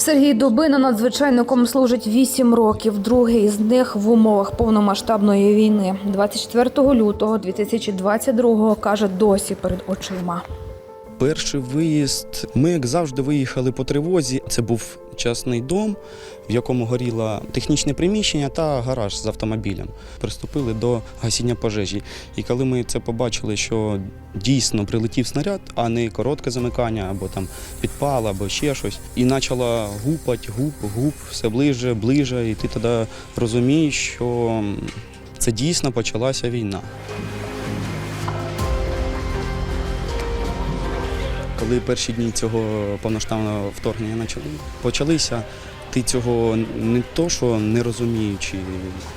Сергій Дубина надзвичайником служить 8 років. Другий із них в умовах повномасштабної війни. 24 лютого 2022-го, каже, досі перед очима. Перший виїзд. Ми, як завжди, виїхали по тривозі. Це був частний дом, в якому горіло технічне приміщення та гараж з автомобілем. Приступили до гасіння пожежі. І коли ми це побачили, що дійсно прилетів снаряд, а не коротке замикання, або там підпал, або ще щось, і почало гупати, гуп, гуп, все ближе, ближе. І ти тоді розумієш, що це дійсно почалася війна. Коли перші дні цього повноштабного вторгнення почали, почалися, ти цього не то, що не розуміючи,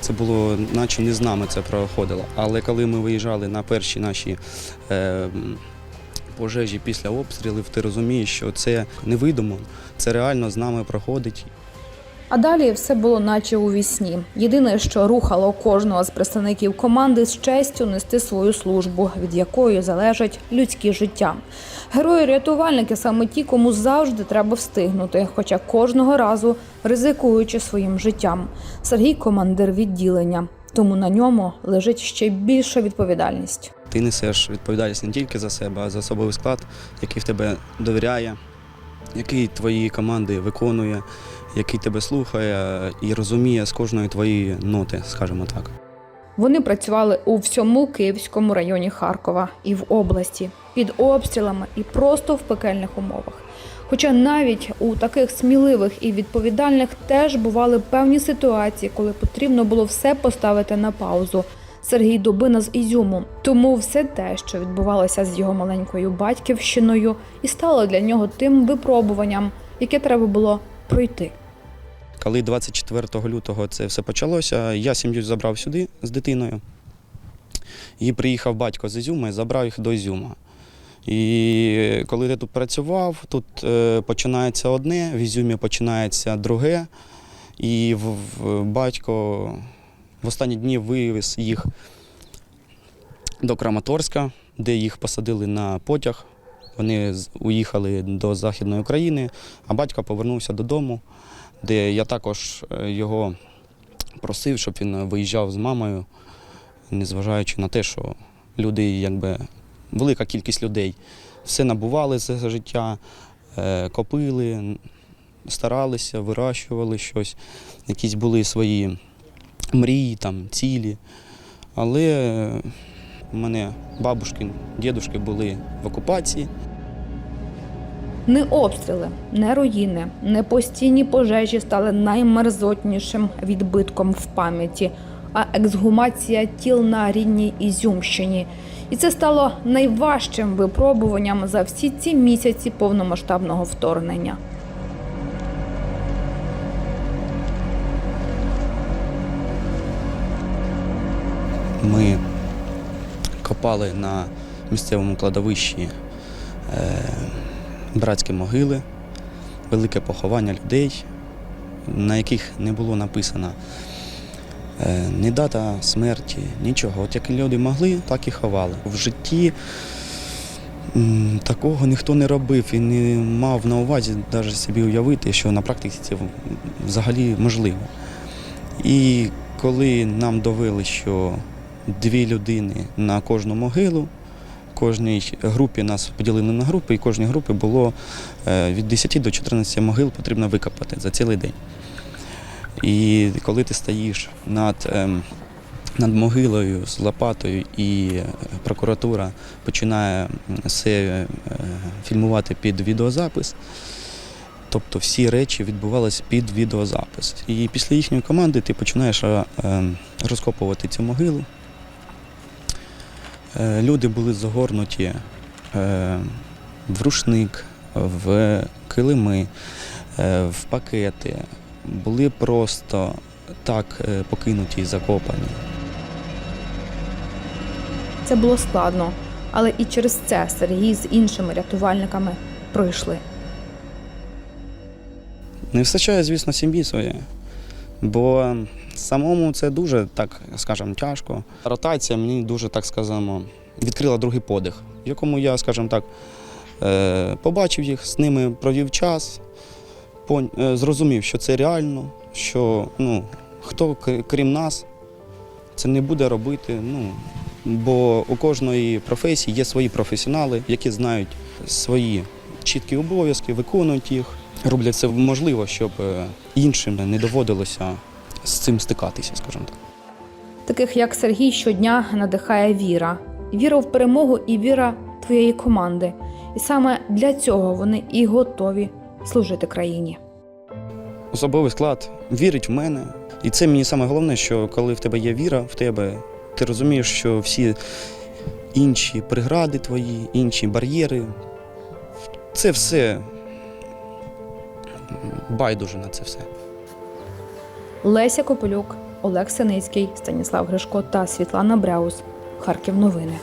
це було, наче не з нами це проходило. Але коли ми виїжджали на перші наші е, пожежі після обстрілів, ти розумієш, що це невидимо, це реально з нами проходить. А далі все було наче у вісні. Єдине, що рухало кожного з представників команди з честю нести свою службу, від якої залежать людські життя. Герої-рятувальники саме ті, кому завжди треба встигнути, хоча кожного разу ризикуючи своїм життям. Сергій командир відділення, тому на ньому лежить ще більша відповідальність. Ти несеш відповідальність не тільки за себе, а за особовий склад, який в тебе довіряє, який твої команди виконує, який тебе слухає і розуміє з кожної твоєї ноти, скажімо так. Вони працювали у всьому Київському районі Харкова і в області під обстрілами і просто в пекельних умовах. Хоча навіть у таких сміливих і відповідальних теж бували певні ситуації, коли потрібно було все поставити на паузу. Сергій Дубина з Ізюму. Тому все те, що відбувалося з його маленькою батьківщиною, і стало для нього тим випробуванням, яке треба було пройти. Коли 24 лютого це все почалося, я сім'ю забрав сюди з дитиною. І приїхав батько з Ізюма і забрав їх до Ізюма. І коли я тут працював, тут е, починається одне, в Ізюмі починається друге. І в, в, батько в останні дні вивез їх до Краматорська, де їх посадили на потяг. Вони уїхали до Західної України, а батько повернувся додому де я також е, його просив, щоб він виїжджав з мамою, незважаючи на те, що люди, якби велика кількість людей все набували за життя, е, копили, старалися, вирощували щось, якісь були свої мрії, там, цілі. Але е, у мене бабушки, дідушки були в окупації. Не обстріли, не руїни, не постійні пожежі стали наймерзотнішим відбитком в пам'яті, а ексгумація тіл на рідній Ізюмщині. І це стало найважчим випробуванням за всі ці місяці повномасштабного вторгнення. Ми копали на місцевому кладовищі е, братські могили, велике поховання людей, на яких не було написано е, ні дата смерті, нічого. От як люди могли, так і ховали. В житті такого ніхто не робив і не мав на увазі навіть собі уявити, що на практиці це взагалі можливо. І коли нам довели, що дві людини на кожну могилу, кожній групі нас поділили на групи, і кожній групі було е, від 10 до 14 могил потрібно викопати за цілий день. І коли ти стоїш над, ем, над могилою з лопатою, і е, прокуратура починає все е, фільмувати під відеозапис, Тобто всі речі відбувалися під відеозапис. І після їхньої команди ти починаєш ем, розкопувати цю могилу. Е, Люди були загорнуті е, в рушник, в килими, е, в пакети, були просто так покинуті і закопані. Це було складно, але і через це Сергій з іншими рятувальниками пройшли. Не вистачає, звісно, сім'ї своєї. Бо самому це дуже, так скажемо, тяжко. Ротація мені дуже, так скажемо, відкрила другий подих, в якому я, скажімо так, е, побачив їх, з ними провів час, е, зрозумів, що це реально, що ну, хто крім нас це не буде робити. Ну, бо у кожної професії є свої професіонали, які знають свої чіткі обов'язки, виконують їх, роблять все можливо, щоб е, іншим не доводилося з цим стикатися, скажімо так. Таких як Сергій щодня надихає віра, віра в перемогу і віра твоєї команди. І саме для цього вони і готові служити країні. Особовий склад вірить в мене. І це мені саме головне, що коли в тебе є віра в тебе, ти розумієш, що всі інші прегради твої, інші бар'єри, це все байдуже на це все. Леся Копилюк, Олег Синицький, Станіслав Гришко та Світлана Бряус. Харків новини.